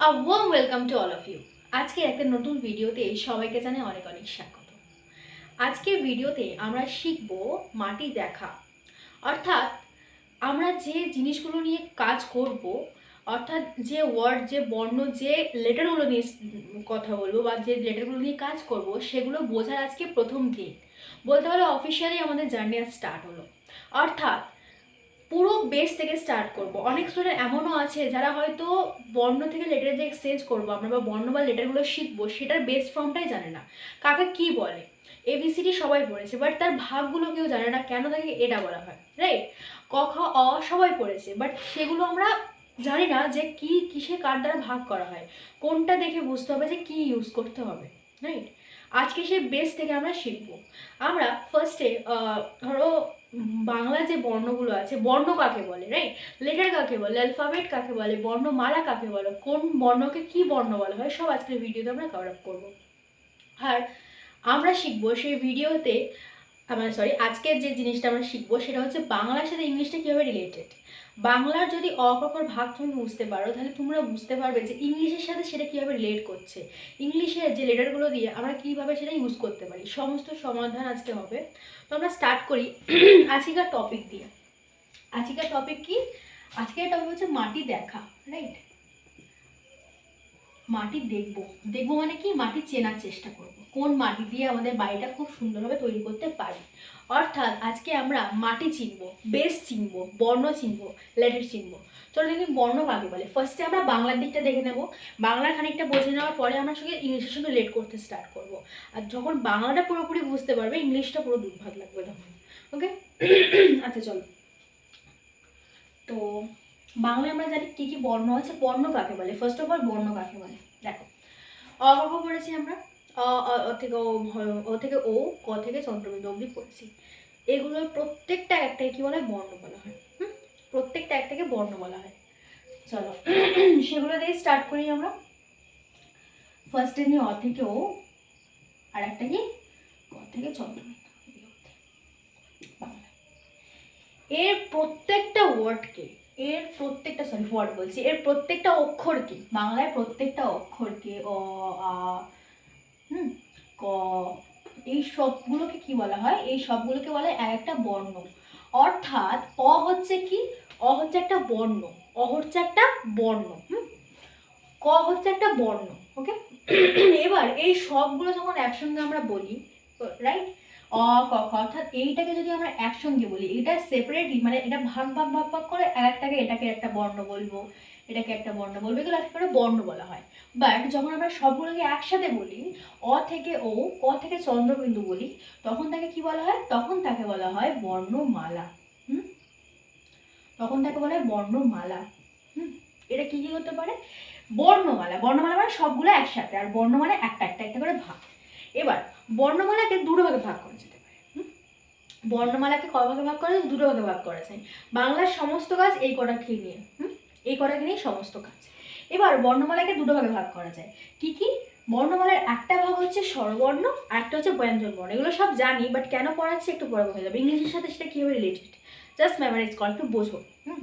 A warm welcome to all of you আজকে একটা নতুন ভিডিওতে সবাইকে জানাই অনেক অনেক স্বাগত। আজকের ভিডিওতে আমরা শিখব মাটি দেখা। অর্থাৎ আমরা যে জিনিসগুলো নিয়ে কাজ করব, অর্থাৎ যে ওয়ার্ড যে বর্ণ, যে লেটারগুলো নিয়ে কথা বলব বা যে লেটারগুলো নিয়ে কাজ করব, সেগুলো বোঝার আজকে প্রথম দিন বলতে পারলে অফিসিয়ালি আমাদের জার্নি স্টার্ট হলো। অর্থাৎ পুরো বেস থেকে স্টার্ট করব। অনেক স্টুডেন্ট এমনও আছে যারা হয়তো বর্ণ থেকে লেটার যে এক্সচেঞ্জ করব আমরা বা বর্ণ বা লেটারগুলো শিখব, সেটার বেস ফর্মটাই জানে না। কাকে কি বলে? এবিসিডি সবাই পড়েছে বাট তার ভাগগুলো কেউ জানে না, কেন তাকে এটা বলা হয় রাইট ক, খ, অ সবাই পড়েছে বাট সেগুলো আমরা জানি না যে কি, কিসে কার দ্বারা ভাগ করা হয়। কোনটা দেখে বুঝতে হবে যে কি ইউজ করতে হবে। রাইট আজকে সেই বেস থেকে আমরা শিখব। আমরা ফার্স্টে ধরো বাংলা যে বর্ণগুলো আছে, বর্ণ কাকে বলে? রাইট লেটার কাকে বলে? অ্যালফাবেট কাকে বলে? বর্ণমালা কাকে বলে? কোন বর্ণকে কি বর্ণ বলা হয়? সব আজকের ভিডিওতে আমরা কভার আপ করব। আর আমরা শিখব সেই ভিডিওতে মানে সরি আজকের যে জিনিসটা আমরা শিখব সেটা হচ্ছে বাংলার সাথে ইংলিশটা কীভাবে রিলেটেড বাংলার যদি অকখর ভাগ তুমি বুঝতে পারো, তাহলে তোমরা বুঝতে পারবে যে ইংলিশের সাথে সেটা কীভাবে রিলেট করছে। ইংলিশের যে লেটারগুলো দিয়ে আমরা কীভাবে সেটা ইউজ করতে পারি, সমস্ত সমাধান আজকে হবে। তো আমরা স্টার্ট করি আজকের টপিক দিয়ে। আজকের টপিক কি? আজকের টপিক হচ্ছে মাটি দেখা রাইট মাটি দেখব। দেখব মানে কি? মাটি চেনার চেষ্টা করব। কোন মাটি দিয়ে আমাদের বাড়িটা খুব সুন্দরভাবে তৈরি করতে পারি? অর্থাৎ আজকে আমরা মাটি চিনবো, বেস চিনবো, বর্ণ চিনব, লেটার চিনব। চলো দেখি বর্ণ কাকে বলে। ফার্স্টে আমরা বাংলার দিকটা দেখে নেব। বাংলার খানিকটা বুঝে নেওয়ার পরে আমরা সঙ্গে ইংলিশের সঙ্গে লেট করতে স্টার্ট করব। আর যখন বাংলাটা পুরোপুরি বুঝতে পারবে ইংলিশটা পুরো দুর্ভাগ লাগবে তখন। ওকে আচ্ছা চলো। তো বাংলায় আমরা জানি কী কী বর্ণ আছে, বর্ণ কাকে বলে? ফার্স্ট অফ অল বর্ণ কাকে বলে? দেখো। অ পড়েছি আমরা। অ অ- অ থেকে ও ও থেকে ও, ক থেকে চন্দ্রবিন্দু অবধি পড়েছি এগুলোর প্রত্যেকটা একটাকে কি বলা? হয় বর্ণ বলা হয়। হুম? প্রত্যেকটা একটাকে বর্ণ বলা হয়। চলো, সেগুলো দিয়ে স্টার্ট করি আমরা। ফার্স্টে নিই অ থেকে ও, আর একটা কি? ক থেকে চন্দ্রবিন্দু। এর প্রত্যেকটা ওয়ার্ডকে এর প্রত্যেকটা সরি ওয়ার্ড বলছি, এর প্রত্যেকটা অক্ষরকে বাংলায় প্রত্যেকটা অক্ষরকে অ, আ হুম, ক, এই সবগুলোকে কি বলা হয়? এই সবগুলোকে বলা হয় এক একটা বর্ণ। অর্থাৎ অ হচ্ছে কি? অ হচ্ছে একটা বর্ণ। অ হচ্ছে একটা বর্ণ। হুম, ক হচ্ছে একটা বর্ণ, ওকে? এবার এই সবগুলো যখন একসঙ্গে আমরা বলি রাইট অ, ক, খ, অর্থাৎ এইটাকে যদি আমরা একসঙ্গে বলি, এটা সেপারেটলি মানে এটা ভাগ ভাগ ভাগ ভাগ করে এক একটাকে এটাকে একটা বর্ণ বলব। এটাকে একটা বর্ণ বলব এগুলো একটা বর্ণ বলা হয়। বাট যখন আমরা সবগুলোকে একসাথে বলি, অ থেকে ও ক থেকে চন্দ্রবিন্দু বলি, তখন তাকে কি বলা হয়? তখন তাকে বলা হয় বর্ণমালা। হুম? তখন তাকে বলা হয় বর্ণমালা। হুম? এটা কি কি হতে পারে? বর্ণমালা। বর্ণমালা মানে সবগুলো একসাথে, আর বর্ণ মানে একটা একটা একটা করে ভাগ। এবার, বর্ণমালাকে দুটো ভাগে ভাগ করা যেতে পারে। হুম? বর্ণমালাকে ক ভাগে ভাগ করা দুটো ভাগে ভাগ করা যায়। বাংলার সমস্ত কাজ এই কটাকে নিয়ে। হুম? এই কটা নিয়ে সমস্ত কাজ। এবার বর্ণমালাকে দুটো ভাগে ভাগ করা যায়। কি কি? বর্ণমালার একটা ভাগ হচ্ছে স্বরবর্ণ, আর একটা হচ্ছে ব্যঞ্জন বর্ণ। এগুলো সব জানি বাট কেন পড়াচ্ছি একটু পরে হয়ে যাবে। ইংলিশের সাথে সেটা কীভাবে রিলেটেড জাস্ট মেমোরাইজ কর একটু বোঝো। হুম?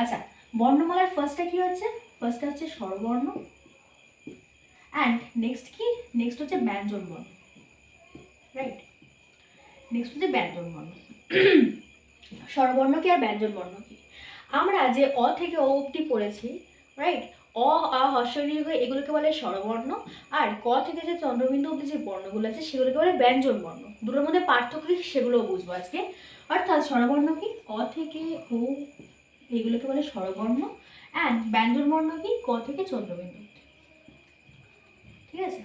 আচ্ছা বর্ণমালার ফার্স্টটা কি হচ্ছে? ফার্স্টটা হচ্ছে স্বরবর্ণ। অ্যান্ড নেক্সট কি? নেক্সট হচ্ছে ব্যঞ্জন বর্ণ। রাইট নেক্সট হচ্ছে ব্যঞ্জন বর্ণ। স্বরবর্ণ কি আর ব্যঞ্জন বর্ণ কি? আমরা যে অ থেকে ও অবধি পড়েছি রাইট অ, আ হর্ষ দীর্ঘ এগুলোকে বলে স্বরবর্ণ। আর ক থেকে যে চন্দ্রবিন্দু অব্দি যে বর্ণগুলো আছে, সেগুলোকে বলে ব্যঞ্জন বর্ণ। দুটোর মধ্যে পার্থক্য কি, সেগুলোও বুঝব আজকে। অর্থাৎ স্বরবর্ণ কি? অ থেকে ও, এগুলোকে বলে স্বরবর্ণ। অ্যান্ড ব্যঞ্জন বর্ণ কি? ক থেকে চন্দ্রবিন্দু। ঠিক আছে?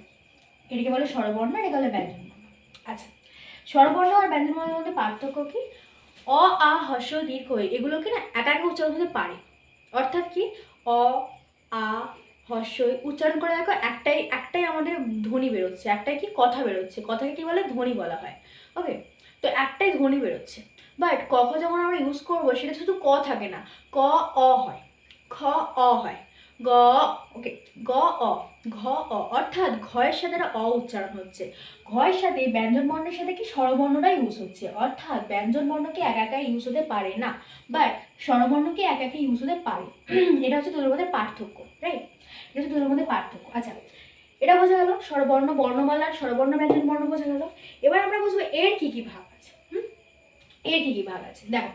এটাকে বলে স্বরবর্ণ এটাকে বলে ব্যঞ্জন বর্ণ। আচ্ছা। স্বরবর্ণ আর ব্যঞ্জন বর্ণের মধ্যে পার্থক্য কি? অ, আ হর্ষ দীর্ঘ এগুলোকে না একা একা উচ্চারণ হতে পারে। অর্থাৎ কি? অ, আ হর্ষ উচ্চারণ করে দেখো একটাই একটাই আমাদের ধ্বনি বেরোচ্ছে, একটাই কি কথা বেরোচ্ছে, কথাকে কি বলে? ধ্বনি বলা হয়। ওকে তো একটাই ধ্বনি বেরোচ্ছে। বাট ক, খ যখন আমরা ইউজ করব, সেটা শুধু ক থাকে না। ক, অ হয়। খ, অ হয়। গ ওকে গ, অ, ঘ, অ, অর্থাৎ ঘয়ের সাথে অ উচ্চারণ হচ্ছে। ঘয়ের সাথে ব্যঞ্জন বর্ণের সাথে কি স্বরবর্ণটা ইউজ হচ্ছে? অর্থাৎ ব্যঞ্জন বর্ণকে একা একা ইউজ হতে পারে না বাট স্বরবর্ণকে একা একা ইউজ হতে পারে? এটা হচ্ছে তোদের মধ্যে পার্থক্য রাইট এটা হচ্ছে দুটোর মধ্যে পার্থক্য। আচ্ছা এটা বোঝা গেল, স্বরবর্ণ, বর্ণমালা, স্বরবর্ণ, ব্যঞ্জন, বর্ণ বোঝা গেল। এবার আমরা বুঝব এর কি কি ভাগ আছে, হুম? এর কি কি ভাগ আছে? দেখো,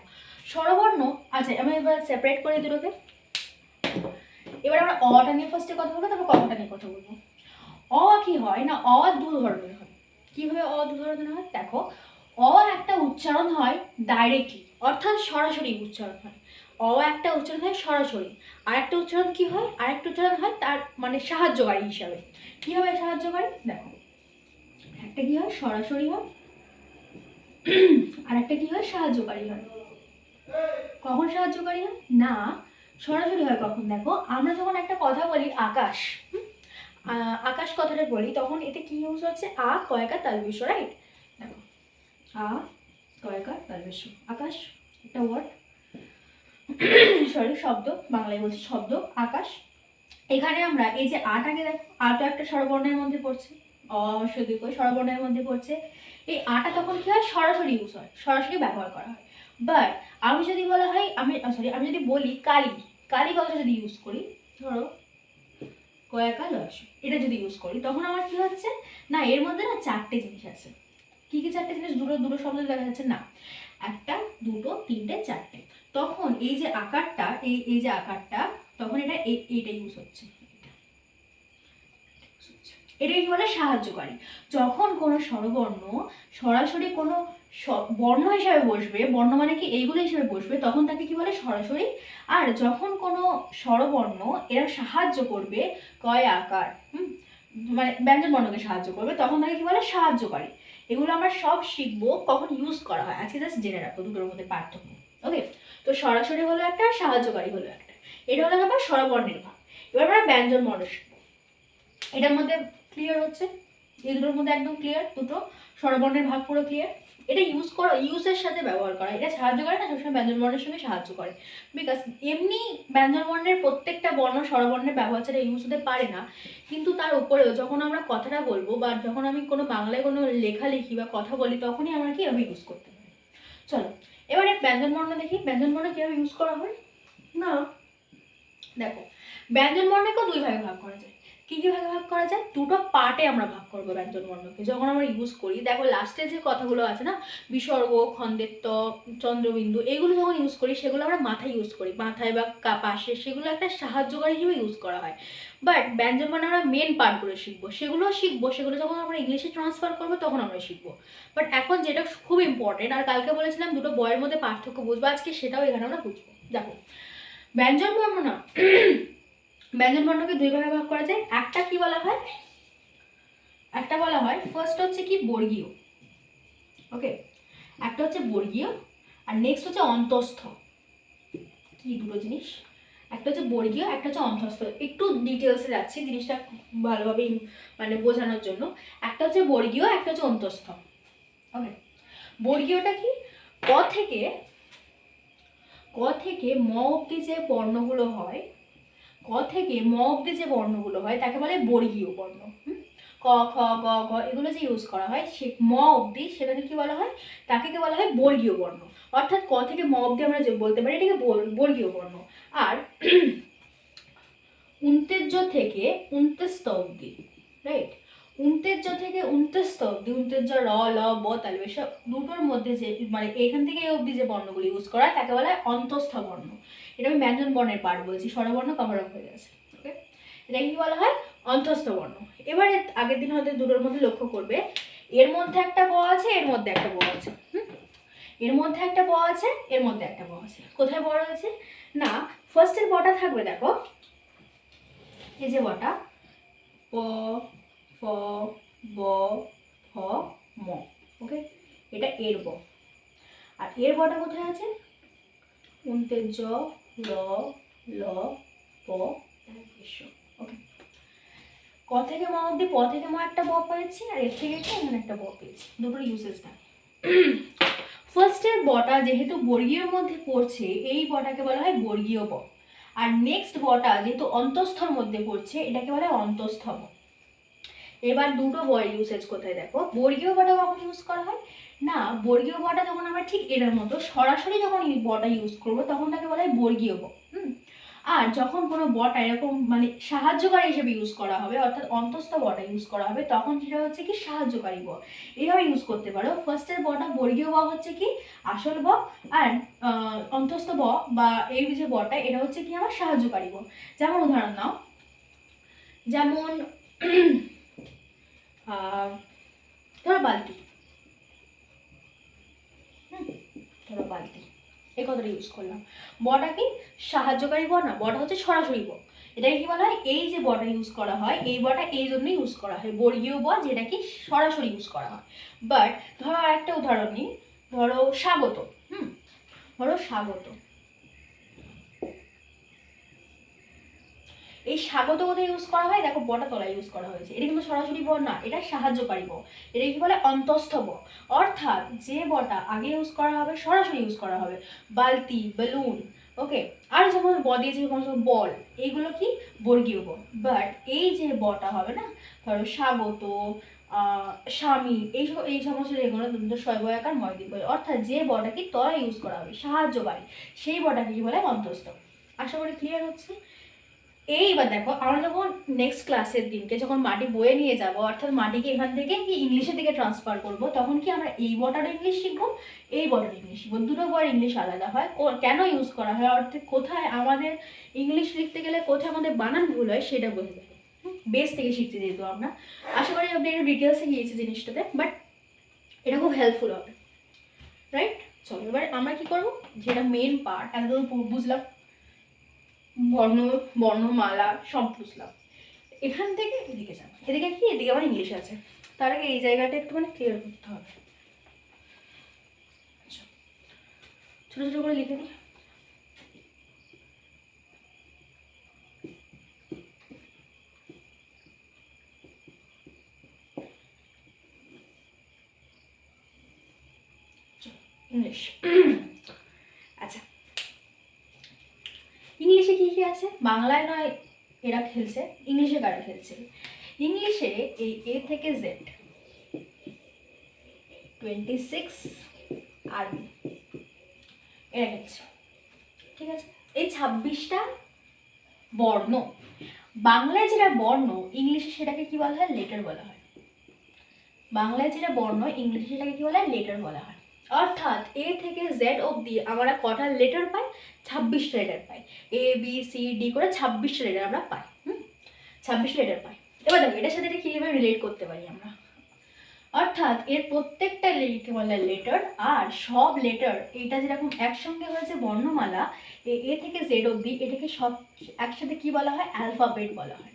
স্বরবর্ণ আচ্ছা আমি এবার সেপারেট করে দুটোকে। এবার আমরা অটা নিয়ে ফার্স্টে কথা বলব, তারপর কটা নিয়ে কথা বলব। অ কি হয় না, অ দু ধরনের হয়। কীভাবে অ দু ধরনের হয়? দেখো, অ একটা উচ্চারণ হয় ডাইরেক্টলি অর্থাৎ সরাসরি উচ্চারণ হয়। অ একটা উচ্চারণ হয় সরাসরি, আর একটা উচ্চারণ কি হয়? আর একটা উচ্চারণ হয় তার মানে সাহায্যকারী হিসাবে। কীভাবে সাহায্যকারী? দেখো, একটা কি হয়? সরাসরি হয়। আর একটা কি হয়? সাহায্যকারী হয়। কখন সাহায্যকারী হয়? না সরাসরি হয় কখন দেখো? আমরা যখন একটা কথা বলি, আকাশ আকাশ কথাটা বলি, তখন এতে কি ইউজ হচ্ছে? আ, কয়কা তালবেশ রাইট দেখো, আ, কয়কা তালবেশ আকাশ, একটা ওয়ার্ড সরি শব্দ, বাংলায় বলছি শব্দ, আকাশ। এখানে আমরা এই যে আটাকে দেখো, আ তো একটা স্বরবর্ণের মধ্যে পড়ছে দুই স্বরবর্ণের মধ্যে পড়ছে। এই আটা তখন কি হয়? সরাসরি ইউজ হয়, সরাসরি ব্যবহার করা হয়। বাট আমি যদি বলা হয়, আমি সরি আমি যদি বলি কালি কালি কথাটা যদি ইউজ করি? ধরো, কয়াকা লস এটা যদি ইউজ করি, তখন আমার কি হচ্ছে? না, এর মধ্যে না চারটে জিনিস আছে। কি কি চারটে জিনিস? দুটো দুটো শব্দ দেখা যাচ্ছে, না। একটা, দুটো, তিনটে, চারটে। তখন এই যে আকারটা, এই এই যে আকারটা, তখন এটা এই- এইটা ইউজ হচ্ছে। এটা কি বলে? সাহায্যকারী। যখন কোনো স্বরবর্ণ সরাসরি কোনো বর্ণ হিসাবে বসবে। বর্ণ মানে কি? এইগুলো হিসাবে বসবে। তখন তাকে কি বলে? সরাসরি। আর যখন কোনো স্বরবর্ণ এরা সাহায্য করবে, কয় আকার, হুম? মানে ব্যঞ্জন বর্ণকে সাহায্য করবে, তখন তাকে কি বলে? সাহায্যকারী। এগুলো আমরা সব শিখব কখন ইউজ করা হয়। আজকে জাস্ট জেনে রাখব দুটোর মধ্যে পার্থক্য। ওকে তো সরাসরি হলো একটা, সাহায্যকারী হলো একটা। এটা হলো আবার স্বরবর্ণের ভাগ। এবার আমরা ব্যঞ্জন বর্ণ শিখব। এটার মধ্যে ক্লিয়ার হচ্ছে? এই দুটোর মধ্যে একদম ক্লিয়ার দুটো? স্বরবর্ণের ভাগ পুরো ক্লিয়ার এটা ইউজ করা ইউজের সাথে ব্যবহার করা। এটা সাহায্য করে না, সবসময় ব্যঞ্জন বর্ণের সঙ্গে সাহায্য করে। বিকজ এমনি ব্যঞ্জন বর্ণের প্রত্যেকটা বর্ণ স্বরবর্ণের ব্যবহার ছাড়া ইউজ হতে পারে না। কিন্তু তার উপরেও যখন আমরা কথাটা বলব বা যখন আমি কোনো বাংলায় কোনো লেখা লিখি বা কথা বলি, তখনই আমরা কি এভাবে ইউজ করতে চলো, এবারে ব্যঞ্জন বর্ণ দেখি। ব্যঞ্জন বর্ণ কীভাবে ইউজ করা হয়? না। দেখো, ব্যঞ্জন বর্ণকেও দুই ভাগে ভাগ করা যায়। কী কী ভাগে ভাগ করা যায়? দুটো পার্টে আমরা ভাগ করব ব্যঞ্জন বর্ণকে। যখন আমরা ইউজ করি, দেখো লাস্টে যে কথাগুলো আছে না, বিসর্গ খন্দেত্ব চন্দ্রবিন্দু, এগুলো যখন ইউজ করি, সেগুলো আমরা মাথায় ইউজ করি। মাথায় বা পাশে সেগুলো একটা সাহায্যকারী হিসেবে ইউজ করা হয়। বাট ব্যঞ্জন বর্ণ আমরা মেন পার্টগুলো শিখব। সেগুলো শিখব, সেগুলো যখন আমরা ইংলিশে ট্রান্সফার করব, তখন আমরা শিখব। বাট এখন যেটা খুব ইম্পর্টেন্ট আর কালকে বলেছিলাম দুটো বয়ের মধ্যে পার্থক্য বুঝব, আজকে সেটাও এখানে আমরা বুঝব। দেখো, ব্যঞ্জন বর্ণ না ব্যঞ্জন বর্ণকে দুই ভাগে ভাগ করা যায়। একটা কি বলা হয়? একটা বলা হয় ফার্স্ট হচ্ছে কি? বর্গীয়। ওকে একটা হচ্ছে বর্গীয়, আর নেক্সট হচ্ছে অন্তস্থ। কি দুটো জিনিস? একটা হচ্ছে বর্গীয়, একটা হচ্ছে অন্তস্থ। একটু ডিটেলসে যাচ্ছি জিনিসটা ভালোভাবে মানে বোঝানোর জন্য। একটা হচ্ছে বর্গীয়, একটা হচ্ছে অন্তস্থ। ওকে বর্গীয়টা কি? ক থেকে ক থেকে ম অব্দি যে বর্ণগুলো হয় ক থেকে ম অব্দি যে বর্ণগুলো হয়, তাকে বলে বর্গীয় বর্ণ? ক, খ, গ ঘ এগুলো যে ইউজ করা হয়, সে ম অব্দি সেটাকে কি বলা হয়? তাকে কি বলা হয়? বর্গীয় বর্ণ। অর্থাৎ ক থেকে ম অব্দি আমরা যে বলতে পারি, এটাকে বর্গীয় বর্ণ। আর উন্তেজ্য থেকে উন্তেস্ত অব্দি রাইট উন্তেজ্য থেকে উন্তেস্ত অব্দি উন্তেজ্য, র, ল, ব তালবে সব দুটোর মধ্যে যে মানে এখান থেকে এই অব্দি যে বর্ণগুলি ইউজ করা হয়, তাকে বলা হয় অন্তস্থ বর্ণ। এটা আমি ব্যঞ্জন বর্ণের পার্ট বলছি, স্বরবর্ণ কভার হয়ে গেছে ওকে এটাকে কি বলা হয়? অন্তস্থ বর্ণ। এবারে আগের দিন হয়তো দুটোর মধ্যে লক্ষ্য করবে। এর মধ্যে একটা ব আছে, এর মধ্যে একটা ব আছে, হুম? এর মধ্যে একটা ব আছে, এর মধ্যে একটা ব আছে। কোথায় বড় আছে না ফার্স্টের বটা থাকবে, দেখো। এই যে বটা, প, ফ, ব, ফ, ম ওকে এটা এর ব। আর এর বটা কোথায় আছে? উন্তেজ ল ক থেকে ম অব্দি প থেকে ম একটা ব পেয়েছি, আর এর থেকে একটা এখানে একটা ব পেয়েছি। দুটোর ইউসেজ না ফার্স্টের বটা যেহেতু বর্গীয়র মধ্যে পড়ছে, এই বটাকে বলা হয় বর্গীয় ব। আর নেক্সট বটা যেহেতু অন্তঃস্থর মধ্যে পড়ছে, এটাকে বলা হয় অন্তঃস্থ ব। এবার দুটো বয়ের ইউসেজ কোথায় দেখো? বর্গীয় বটা কখন ইউজ করা হয়? না, বর্গীয় বটা যখন আমরা ঠিক এটার মতো, সরাসরি যখন এই বটা ইউজ করব, তখন তাকে বলা হয় বর্গীয় ব আর যখন কোনো বটা এরকম মানে সাহায্যকারী হিসেবে ইউজ করা হবে, অর্থাৎ অন্তস্থ বটা ইউজ করা হবে, তখন সেটা হচ্ছে কি সাহায্যকারী ব। এইভাবে ইউজ করতে পারো। ফার্স্টের বটা বর্গীয় ব হচ্ছে কি আসল ব, আর অন্তস্থ ব বা এই যে বটা, এটা হচ্ছে কি আমার সাহায্যকারী ব। যেমন উদাহরণ নাও। যেমন ধরো বালতি হুম, ধরো বালতি। এই কথাটা ইউজ করলাম। বটা কি সাহায্যকারী ব না বটা হচ্ছে সরাসরি ব এটাকে কী বলা হয়? এই যে বটা ইউজ করা হয়, এই বটা এই জন্য ইউজ করা হয়। বর্গীয় ব যেটা কি সরাসরি ইউজ করা হয়। বাট ধরো আর একটা উদাহরণ নিই। ধরো স্বাগত, হুম? ধরো স্বাগত। এই স্বাগত কোথায় ইউজ করা হয়? দেখো বটা তলায় ইউজ করা হয়েছে। এটা কিন্তু সরাসরি ব না, এটা সাহায্যকারী ব এটা কি বলে? অন্তস্থ ব অর্থাৎ যে বটা আগে ইউজ করা হবে, সরাসরি ইউজ করা হবে। বালতি, বেলুন ওকে আর যেমন ব দিয়ে যে সমস্ত বল এইগুলো কি? বর্গীয় ব বাট এই যে বটা হবে না, ধরো স্বাগত স্বামী, এই এই সমস্ত যেগুলো কিন্তু শৈবয়াকার ময়দিক বলে অর্থাৎ যে বটা কি তলায় ইউজ করা হবে, সাহায্যকারী, সেই বটাকে কি বলে? অন্তস্থ। আশা করি ক্লিয়ার হচ্ছে? এইবার দেখো, আমরা যখন নেক্সট ক্লাসের দিনকে যখন মাটি বয়ে নিয়ে যাব, অর্থাৎ মাটিকে এখান থেকে কি ইংলিশের দিকে ট্রান্সফার করব, তখন কি আমরা এই বটার ইংলিশ শিখব? এই বটার ইংলিশ শিখব। দুটো বড় ইংলিশ আলাদা হয়। কেন ইউজ করা হয়? অর্থাৎ কোথায় আমাদের ইংলিশ লিখতে গেলে কোথায় আমাদের বানান ভুল হয়, সেটা বোঝা যাবে বেস থেকে শিখতে যেহেতু আমরা। আশা করি আপনি একটু ডিটেলসে গিয়েছি জিনিসটাতে বাট এটা খুব হেল্পফুল হবে। রাইট চলো, এবার আমরা কি করব? যেটা মেন পার্ট একদম বুঝলাম। বর্ণ, বর্ণমালা সব বুঝলাম। এখান থেকে এদিকে যাব এদিকে কি? এদিকে আবার ইংলিশ আছে। তার আগে এই জায়গাটা একটুখানি ক্লিয়ার করতে হবে। আচ্ছা। ছোটো ছোটো করে লিখে দিই ইংলিশ আচ্ছা ইংলিশে কী কী আছে? বাংলায় নয়, এরা খেলছে। ইংলিশে কারা খেলছে? ইংলিশে এই এ থেকে জেড টোয়েন্টি সিক্স আর্মি এরা খেলছে। ঠিক আছে? এই ছাব্বিশটা বর্ণ, বাংলায় যেটা বর্ণ, ইংলিশে সেটাকে কি বলা হয়? লেটার বলা হয়। বাংলায় যেটা বর্ণ, ইংলিশে সেটাকে কি বলা হয়? লেটার বলা হয়। অর্থাৎ এ থেকে জেড অবধি আমরা কটা লেটার পাই? ছাব্বিশটা লেটার পাই। এ বি সি ডি করে ছাব্বিশটা লেটার আমরা পাই, হুম? ছাব্বিশটা লেটার পাই। এবার দেখো, এটার সাথে এটা কীভাবে রিলেট করতে পারি আমরা? অর্থাৎ এর প্রত্যেকটা লেটার আর সব লেটার এটা যেরকম একসঙ্গে হয়েছে বর্ণমালা, এ থেকে জেড অবধি এটাকে সব একসাথে কি বলা হয়? অ্যালফাবেট বলা হয়।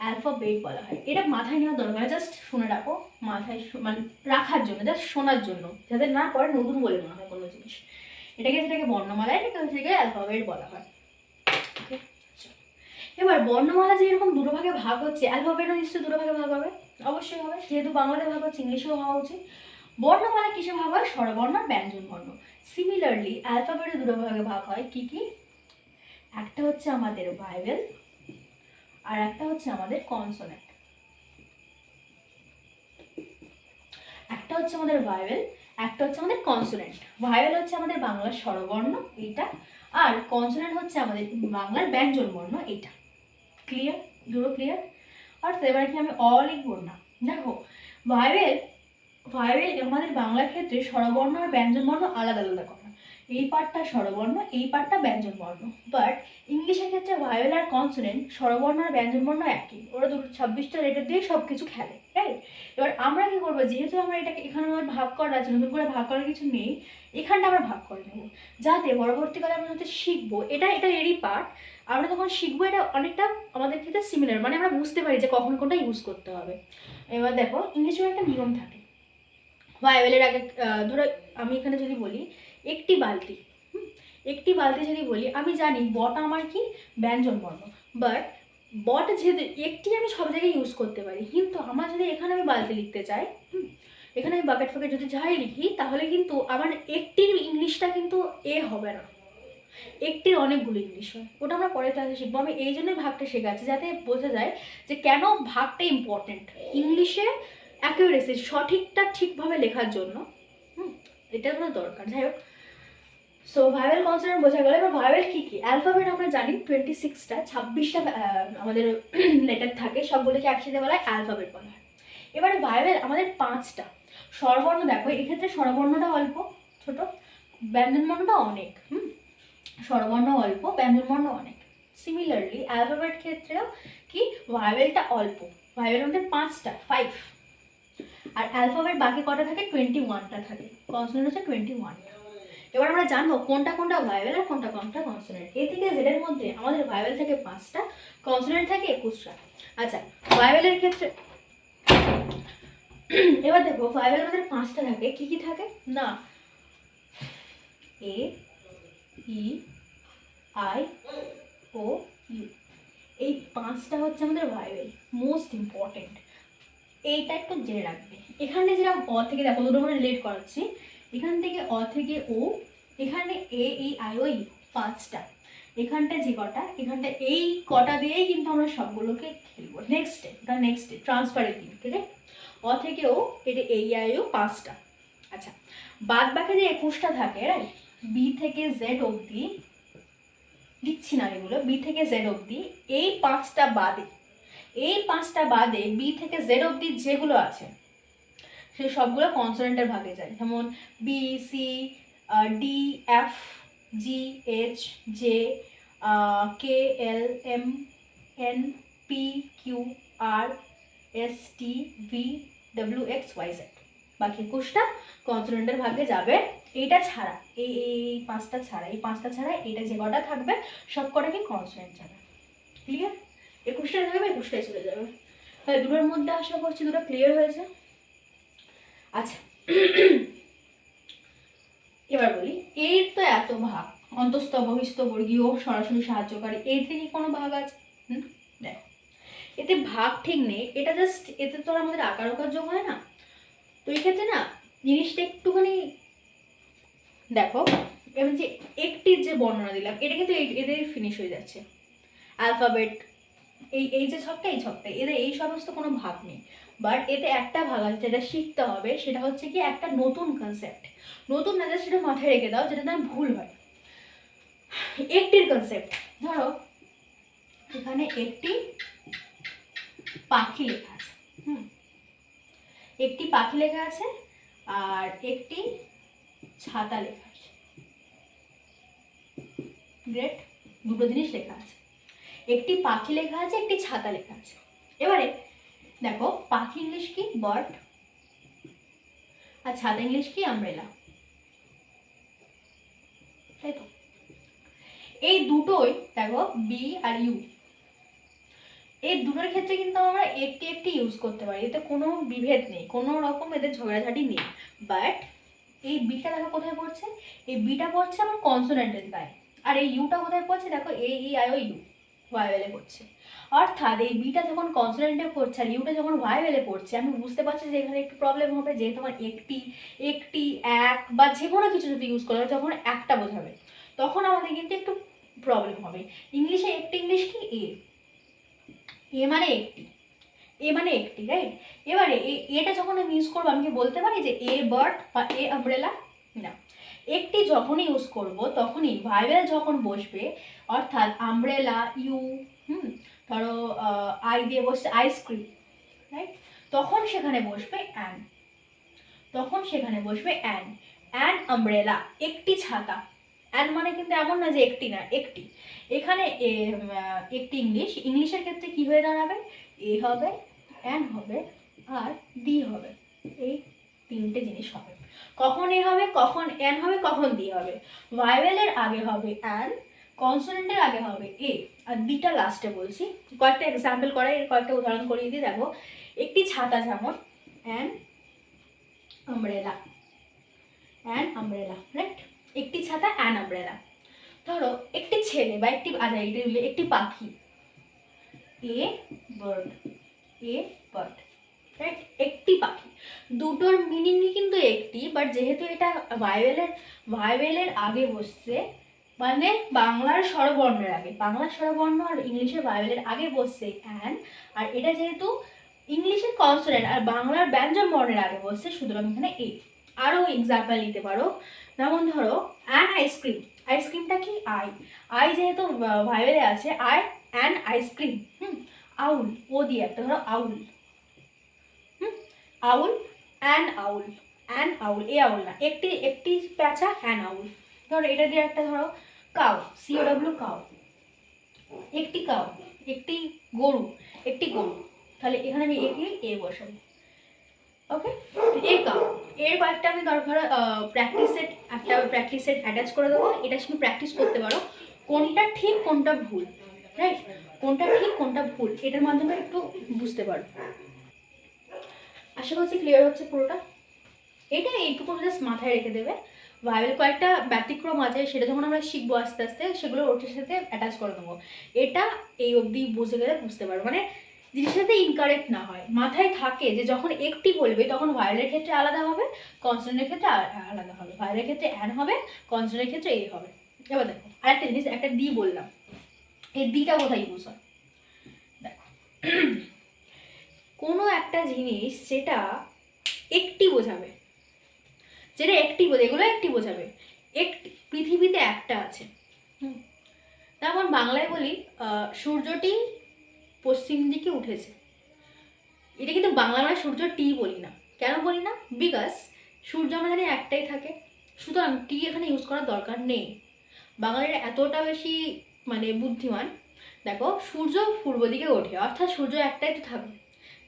অ্যালফাবেট বলা হয়। এটা মাথায় নেওয়া দরকার জাস্ট শুনে রাখো, মাথায় মানে রাখার জন্য জাস্ট শোনার জন্য, যাতে না পরে নতুন বলে মনে হয় কোনো জিনিস। এটাকে সেটাকে বর্ণমালা, এটাকে গিয়ে অ্যালফাবেট বলা হয়। ওকে এবার বর্ণমালা যে এরকম দুটো ভাগে ভাগ হচ্ছে অ্যালফাবেটও নিশ্চয়ই দুটো ভাগে ভাগ হবে, অবশ্যই হবে, যেহেতু বাংলাতে ভাগ হচ্ছে, ইংলিশেও হওয়া উচিত বর্ণমালা কিসে ভাগ হয়? স্বরবর্ণ ব্যঞ্জন বর্ণ সিমিলারলি অ্যালফাবেটে দুটো ভাগে ভাগ হয়, কি কি? একটা হচ্ছে আমাদের ভাইবেল আর একটা হচ্ছে আমাদের কনসোনেন্ট একটা হচ্ছে আমাদের ভাইবেল একটা হচ্ছে আমাদের কনসোনেন্ট ভাইবেল হচ্ছে আমাদের বাংলার স্বরবর্ণ, এইটা। আর কনসোনেন্ট হচ্ছে আমাদের বাংলার ব্যঞ্জন বর্ণ এইটা। ক্লিয়ার দুটো ক্লিয়ার অর্থাৎ এবার কি আমি অ লিখব না? দেখো ভাইবেল ভাইবেল আমাদের বাংলার ক্ষেত্রে স্বরবর্ণ আর ব্যঞ্জন বর্ণ আলাদা আলাদা করা। এই পার্টটা স্বরবর্ণ, এই পার্টটা ব্যঞ্জন বর্ণ বাট ইংলিশের ক্ষেত্রে ভায়োল আর কনসোনেন্ট স্বরবর্ণ আর ব্যঞ্জনবর্ণ একই। ওরা দুটো ছাব্বিশটা লেটার দিয়ে সব কিছু খেলে রাইট এবার আমরা কি করব? যেহেতু আমরা এটাকে এখানে আমার ভাগ করা আছে, নতুন করে ভাগ করার কিছু নেই, এখানটা আমরা ভাগ করে নেব। যাতে পরবর্তীকালে আমরা যাতে শিখব, এটা এটা এরই পার্ট আমরা যখন শিখব এটা অনেকটা আমাদের ক্ষেত্রে সিমিলার মানে আমরা বুঝতে পারি যে কখন কোনটা ইউজ করতে হবে। এবার দেখো ইংলিশের একটা নিয়ম থাকে। ভায়োলের আগে ধরো আমি এখানে যদি বলি একটি বালতি একটি বালতি যদি বলি, আমি জানি বট আমার কি? ব্যঞ্জন বর্ণ। বাট বট যেহেতু একটি আমি সব জায়গায় ইউজ করতে পারি। কিন্তু আমার যদি এখানে আমি বালতি লিখতে চাই এখানে আমি বাকেট ফাকেট যদি যাই লিখি, তাহলে কিন্তু আমার একটির ইংলিশটা কিন্তু এ হবে না। একটির অনেকগুলো ইংলিশ হয়। ওটা আমরা পরের ক্লাসে শিখব। আমি এই জন্যই ভাগটা শেখাচ্ছি, যাতে বোঝা যায় যে কেন ভাগটা ইম্পর্টেন্ট ইংলিশে অ্যাকিউরেসি সঠিকটা ঠিকভাবে লেখার জন্য, হুম? এটা আমার দরকার। যাই হোক সো ভাইবেল কনসোনেন্ট বোঝা গেল, এবার ভাইবেল কী কী? অ্যালফাবেট আমরা জানি টোয়েন্টি সিক্সটা ছাব্বিশটা আমাদের লেটার থাকে, সবগুলোকে একসাথে বলা হয় অ্যালফাবেট বলা হয়। এবারে ভাইবেল আমাদের পাঁচটা। স্বরবর্ণ দেখো, এক্ষেত্রে স্বরবর্ণটা অল্প, ছোট। ব্যঞ্জনবর্ণটা অনেক, হুম? স্বরবর্ণ অল্প, ব্যঞ্জনবর্ণ অনেক। সিমিলারলি অ্যালফাবেট ক্ষেত্রেও কি? ভাইবেলটা অল্প। ভাইবেল আমাদের পাঁচটা ফাইভ আর অ্যালফাবেট বাকি কটা থাকে? টোয়েন্টি ওয়ানটা থাকে। কনসোনেন্ট হচ্ছে টোয়েন্টি ওয়ানটা এবার আমরা জানব কোনটা কোনটা ভাইবেল আর কোনটা কোনটা কনসোনেন্ট এ থেকে জেডের মধ্যে আমাদের ভাইবেল থাকে পাঁচটা কনসোনেন্ট থাকে একুশটা। আচ্ছা ভাইবেলের ক্ষেত্রে এবার দেখো ভাইবেল আমাদের পাঁচটা থাকে, কি কি থাকে? না এ ই আই ও ইউ এই পাঁচটা হচ্ছে আমাদের ভাইবেল মোস্ট ইম্পর্টেন্ট এইটা একটু জেনে রাখবে। এখানে যেরকম অ থেকে দেখো, দুটো আমরা রিলেট করাচ্ছি। এখান থেকে অ থেকে ও, এখানে এ, এই, আই, ও ইউ পাঁচটা। এখানটা যে কটা, এখানটা এই কটা দিয়েই কিন্তু আমরা সবগুলোকে খেলব। নেক্সট ডে ওটা নেক্সট ডে ট্রান্সফারের দিন ঠিক অ থেকে ও, এটা এই আই, ও, পাঁচটা। আচ্ছা বাদ বাকি যে একুশটা থাকে বি থেকে জেড অবধি, লিখছি না এগুলো বি থেকে জেড অবধি, এই পাঁচটা বাদে, এই পাঁচটা বাদে বি থেকে জেড অবধি যেগুলো আছে সে সবগুলো কনসোনেন্টের ভাগে যায়। যেমন B C D F G H J K L M N P Q R S T V W X Y Z বাকি একুশটা কনসোনেন্টের ভাগে যাবে। এইটা ছাড়া, এই এই পাঁচটা ছাড়া, এই পাঁচটা ছাড়া এটা যে কটা থাকবে, সব কটাকে কনসোনেন্ট যাবে। ক্লিয়ার একুশটা থাকবে, একুশটাই চলে যাবে। তাহলে দুটোর মধ্যে আশা করছি দুটো ক্লিয়ার হয়েছে। আচ্ছা। এবার বলি, এর তো এত ভাগ। অন্তস্থ বহিস্থ বর্গীয় সরাসরি সাহায্যকারী, এর থেকে কোনো ভাগ আছে? হুম এতে ভাগ ঠিক নেই, এটা জাস্ট এতে তো আমাদের আকার যোগ হয় না। তো এই ক্ষেত্রে না, জিনিসটা একটুখানি, দেখো এবার যে একটির যে বর্ণনা দিলাম, এটা কিন্তু এদের ফিনিশ হয়ে যাচ্ছে। অ্যালফাবেট এই এই যে ছকটা, এই ছকটা, এদের এই সমস্ত কোনো ভাগ নেই। বাট এতে একটা ভাগ আছে যেটা শিখতে হবে, সেটা হচ্ছে কি একটা নতুন কনসেপ্ট নতুন না সেটা মাথায় রেখে দাও যেটা না ভুল হয়। একটির কনসেপ্ট ধরো, এখানে একটি পাখি লেখা আছে, হুম? একটি পাখি লেখা আছে, আর একটি ছাতা লেখা আছে। গ্রেট দুটো জিনিস লেখা আছে। একটি পাখি লেখা আছে, একটি ছাতা লেখা আছে। এবারে দেখো পাখি ইংলিশ কি? বার্ড আর ছাতা ইংলিশ কি? আমব্রেলা তাই তো? এই দুটোই, দেখো বি আর ইউ এই দুটোর ক্ষেত্রে কিন্তু আমরা একটি একটি ইউজ করতে পারি। এতে কোনো বিভেদ নেই, কোনো রকম এদের ঝগড়াঝাটি নেই। বাট এই বিটা দেখো কোথায় পড়ছে? এই বিটা পড়ছে আমার কনসোনেন্টের গায়ে আর এই ইউটা কোথায় পড়ছে? দেখো এ ই আই ও ইউ ভায়োলে পড়ছে। অর্থাৎ এই বিটা যখন কনসোনেন্টে পড়ছে আর ইউটা যখন ভায়োলে পড়ছে, আমি বুঝতে পারছি যে এখানে একটু প্রবলেম হবে যেহেতু আমার একটি একটি, এক বা যে কোনো কিছু যদি ইউজ করা যখন একটা বোঝাবে। তখন আমাদের কিন্তু একটু প্রবলেম হবে। ইংলিশে একটি ইংলিশ কি? এ এ মানে একটি। এ মানে একটি রাইট এবারে এটা যখন আমি ইউজ করব, আমি কি বলতে পারি যে এ বার্ড বা এ আমব্রেলা না। একটি যখনই ইউজ করব, তখনই ভাইবেল যখন বসবে, অর্থাৎ আমব্রেলা ইউ হুম ধরো আই দিয়ে বসছে আইসক্রিম রাইট তখন সেখানে বসবে অ্যান তখন সেখানে বসবে অ্যান অ্যান আমব্রেলা একটি ছাতা। অ্যান মানে কিন্তু এমন না যে একটি না, একটি। এখানে একটি ইংলিশ ইংলিশের ক্ষেত্রে কি হয়ে দাঁড়াবে? এ হবে অ্যান হবে, আর ডি হবে। এই তিনটে জিনিস হবে। কখন এ হবে, কখন অ্যান হবে, কখন ডি হবে। ভাইবেলের আগে হবে অ্যান কনসোনেন্টের আগে হবে এ আর লাস্টে বলছি। কয়েকটা এক্সাম্পল করা এর কয়েকটা উদাহরণ করিয়ে দিই দেখো। একটি ছাতা যেমন an umbrella an umbrella right একটি ছাতা অ্যান আমব্রেলা ধরো, একটি ছেলে বা একটি আচ্ছা একটি পাখি। A bird a bird right একটি পাখি। দুটোর মিনিংই কিন্তু একটি বাট যেহেতু এটা ভাইবেলের ভাইবেলের আগে বসছে মানে বাংলার স্বরবর্ণের আগে। বাংলার স্বরবর্ণ আর ইংলিশের বাইবেলের আগে বসছে অ্যান আর এটা যেহেতু ইংলিশের কনসোনেন্ট আর বাংলার ব্যঞ্জন বর্ণের আগে বসছে, সুতরাং এখানে এ। আরও এক্সাম্পল নিতে পারো। যেমন ধরো অ্যান আইসক্রিম আইসক্রিমটা কি? আই আই যেহেতু ভাইবেলে আছে I an ice cream hmm? Owl. ও দিয়ে একটা, ধরো আউল। হুম? আউল অ্যান আউল। অ্যান আউল। এ আউল না। একটি একটি প্যাঁচা অ্যান আউল। ধরো, এটা দিয়ে একটা ধরো, cow C O W cow. একটি কাউ, একটি গরু একটি গরু। তাহলে এখানে আমি একে এ বসাবো। Okay a cow. এর কয়েকটা আমি দরকার প্র্যাকটিস সেট একটা প্র্যাকটিস সেট অ্যাটাচ করে দেবো। এটা তুমি প্র্যাকটিস করতে পারো। কোনটা ঠিক, কোনটা ভুল রাইট কোনটা ঠিক, কোনটা ভুল, এটার মাধ্যমে একটু বুঝতে পারো। আশা করছি ক্লিয়ার হচ্ছে পুরোটা। এটা এইটুকু জাস্ট মাথায় রেখে দেবে। ভাইবেল কয়েকটা ব্যতিক্রম আছে, সেটা যখন আমরা শিখব আস্তে আস্তে, সেগুলো ওটার সাথে অ্যাটাচ করে দেবো। এটা এই অবধি বুঝে গেলে বুঝতে পারব। মানে জিনিসের সাথে ইনকারেক্ট না হয়। মাথায় থাকে যে যখন একটি বলবে, তখন ভায়োলের ক্ষেত্রে আলাদা হবে কনসোনেন্টের ক্ষেত্রে আলাদা হবে। ভায়োলের ক্ষেত্রে অ্যান হবে কনসোনেন্টের ক্ষেত্রে এ হবে। এবার দেখো, আরেকটা জিনিস, একটা দি বললাম। এই দিটা কোথায় ইউজ হয়? দেখো। কোনো একটা জিনিস সেটা একটি বোঝাবে। যেটা একটি বোঝাবে এগুলো একটি বোঝাবে। একটি, পৃথিবীতে একটা আছে। যেমন বাংলায় বলি সূর্যটি পশ্চিম দিকে উঠেছে। এটা কিন্তু বাংলা আমরা সূর্য টি বলি না। কেন বলি না? বিকজ সূর্য জানি একটাই থাকে। সুতরাং টি এখানে ইউজ করার দরকার নেই। বাঙালিরা এতটা বেশি মানে বুদ্ধিমান। দেখো, সূর্য পূর্ব দিকে ওঠে। অর্থাৎ সূর্য একটাই তো থাকবে।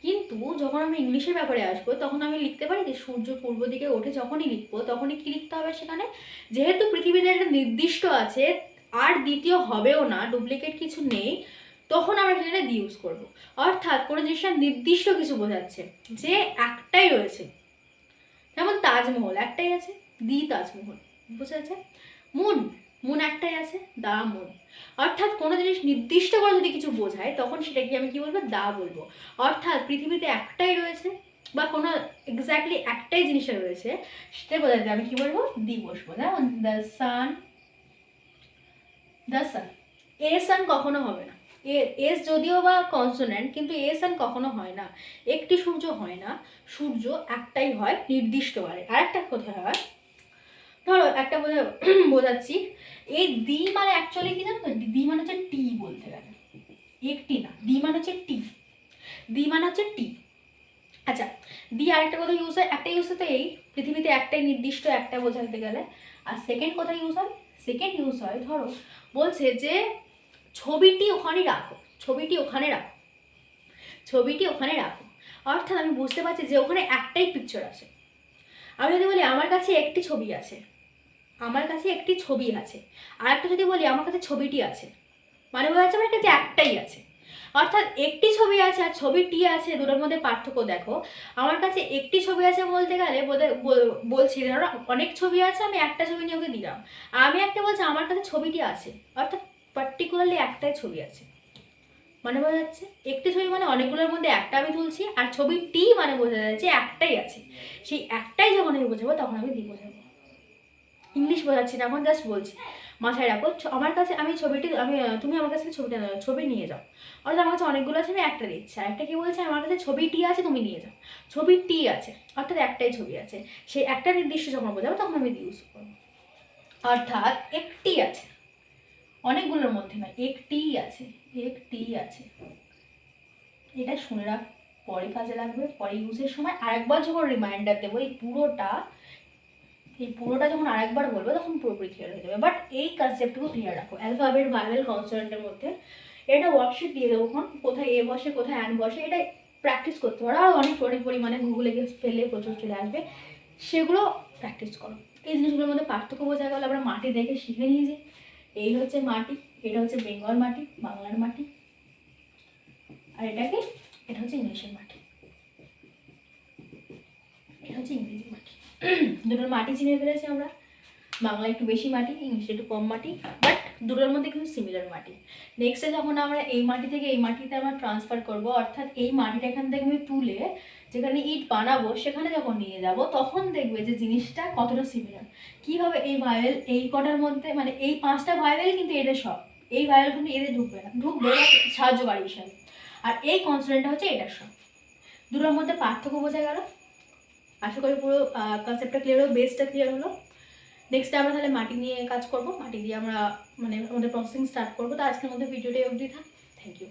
কিন্তু যখন আমি ইংলিশের ব্যাপারে আসব, তখন আমি লিখতে পারি যে সূর্য পূর্ব দিকে ওঠে যখনই লিখব, তখনই কি লিখতে হবে সেখানে? যেহেতু পৃথিবীতে একটা নির্দিষ্ট আছে, আর দ্বিতীয় হবেও না, ডুপ্লিকেট কিছু নেই, তখন আমরা সেখানে দি ইউজ করব। অর্থাৎ কোনো জিনিসটা নির্দিষ্ট কিছু বোঝাচ্ছে যে একটাই রয়েছে। যেমন তাজমহল, একটাই আছে দি তাজমহল বুঝা যাচ্ছে মুন মুন একটাই আছে, দা মুন। অর্থাৎ কোনো জিনিস নির্দিষ্ট করে যদি কিছু বোঝায়, তখন সেটাকে আমি কি বলব? দা বলব। অর্থাৎ পৃথিবীতে একটাই রয়েছে বা কোনো এক্স্যাক্টলি একটাই জিনিসটা রয়েছে, সেটা বোঝাতে আমি কি বলব? দি বসবো। যেমন দ্য সান দ্য সান এ সান কখনো হবে না। এ এস যদিও বা কনসোনেন্ট কিন্তু এ সান কখনো হয় না। একটি সূর্য হয় না। সূর্য একটাই হয় নির্দিষ্টভাবে আর একটা কোথায় হয়? ধরো একটা বোঝা, বোঝাচ্ছি। এই দি মানে অ্যাকচুয়ালি কি জানো তো? দি মানে হচ্ছে টি বলতে গেলে। একটি না, দি মানে হচ্ছে টি। দি মানে হচ্ছে টি। আচ্ছা দি আরেকটা কথা ইউজ হয়, একটা ইউজ হতে এই পৃথিবীতে একটাই নির্দিষ্ট একটা বোঝাতে গেলে। আর সেকেন্ড কথা ইউজ হয় সেকেন্ড ইউজ হয়, ধরো, বলছে যে ছবিটি ওখানে রাখো, ছবিটি ওখানে রাখো, ছবিটি ওখানে রাখো। অর্থাৎ আমি বুঝতে পারছি যে ওখানে একটাই পিকচার আছে। আমি যদি বলি, আমার কাছে একটি ছবি আছে। আমার কাছে একটি ছবি আছে। আর একটা যদি বলি, আমার কাছে ছবিটি আছে। মানে বোঝা যাচ্ছে আমার কাছে একটাই আছে। অর্থাৎ একটি ছবি আছে আর ছবিটি আছে, দুটোর মধ্যে পার্থক্য দেখো। আমার কাছে একটি ছবি আছে বলতে গেলে বলছি, ধরো অনেক ছবি আছে, আমি একটা ছবি নিয়ে ওকে দিলাম। আমি একটা বলছি, আমার কাছে ছবিটি আছে। অর্থাৎ পার্টিকুলারলি একটাই ছবি আছে। মানে বোঝা যাচ্ছে? একটি ছবি মানে অনেকগুলোর মধ্যে একটা আমি তুলছি, আর ছবিটি মানে বোঝা যাচ্ছে একটাই আছে। সেই একটাই যখন আমি বোঝাবো, তখন আমি দি বোঝাবো ইংলিশ বোঝাচ্ছি না, এখন জাস্ট বলছি। মাথায় রাখো আমার কাছে আমি ছবিটি, আমি তুমি আমার কাছে ছবিটা ছবি নিয়ে যাও। অর্থাৎ আমার কাছে অনেকগুলো আছে, আমি একটা দিচ্ছি। আর একটা কি বলছে? আমার কাছে ছবিটি আছে, তুমি নিয়ে যাও। ছবিটি আছে, অর্থাৎ একটাই ছবি আছে। সেই একটা নির্দিষ্ট যখন বোঝাবো, তখন আমি ইউজ করব। অর্থাৎ একটি আছে। অনেকগুলোর মধ্যে নয় একটিই আছে, একটি আছে। এটা শুনে রাখ, পরে কাজে লাগবে। পরে ইউজের সময় আরেকবার যখন রিমাইন্ডার দেবো, এই পুরোটা এই পুরোটা যখন আরেকবার বলব, তখন পুরোপুরি ক্লিয়ার হয়ে যাবে। বাট এই কনসেপ্টটুকু ক্লিয়ার রাখো। অ্যালফাবেট ভাইবেল কনসোনেন্টের মধ্যে। এটা ওয়ার্কশিট দিয়ে দেবো কোথায় এ বসে, কোথায় অ্যান বসে, এটা প্র্যাকটিস করতে পারো। আর অনেক অনেক পরিমাণে গুগলে গিয়ে ফেলে প্রচুর চলে আসবে। সেগুলো প্র্যাকটিস করো। এই জিনিসগুলোর মধ্যে পার্থক্য বোঝা গেল। আমরা মাটি দেখে শিখে নিয়েছি। এই হচ্ছে মাটি, এটা হচ্ছে বেঙ্গল মাটি, বাংলার মাটি। আর এটাকে, এটা হচ্ছে ইংলিশের মাটি। এটা হচ্ছে ইংরেজি মাটি। দুটোর মাটি চিনে ফেলেছি আমরা। বাংলা একটু বেশি মাটি, ইংলিশে একটু কম মাটি বাট দুটোর মধ্যে কিন্তু সিমিলার মাটি। নেক্সটে যখন আমরা এই মাটি থেকে এই মাটিতে আমরা ট্রান্সফার করব, অর্থাৎ এই মাটিটা এখান থেকে আমি তুলে যেখানে ইট বানাবো, সেখানে যখন নিয়ে যাব, তখন দেখবে যে জিনিসটা কতটা সিমিলার কীভাবে এই ভায়োল এই কটার মধ্যে মানে এই পাঁচটা ভায়োল কিন্তু এদের সব। এই ভায়োল কিন্তু এদের ঢুকবে না। ঢুকবে but সাহায্যকারী হিসাবে। আর এই কনসোনেন্টটা হচ্ছে এটার সব। দুটোর মধ্যে পার্থক্য বোঝা গেল। আশা করি পুরো কনসেপ্টটা ক্লিয়ার হলো বেসটা ক্লিয়ার হলো। নেক্সট আমরা তাহলে মাটি নিয়ে কাজ করব। মাটি দিয়ে আমরা মানে আমাদের প্রসেসিং স্টার্ট করব। তো আজকের মধ্যে ভিডিওটাই অবধি থাক। Thank you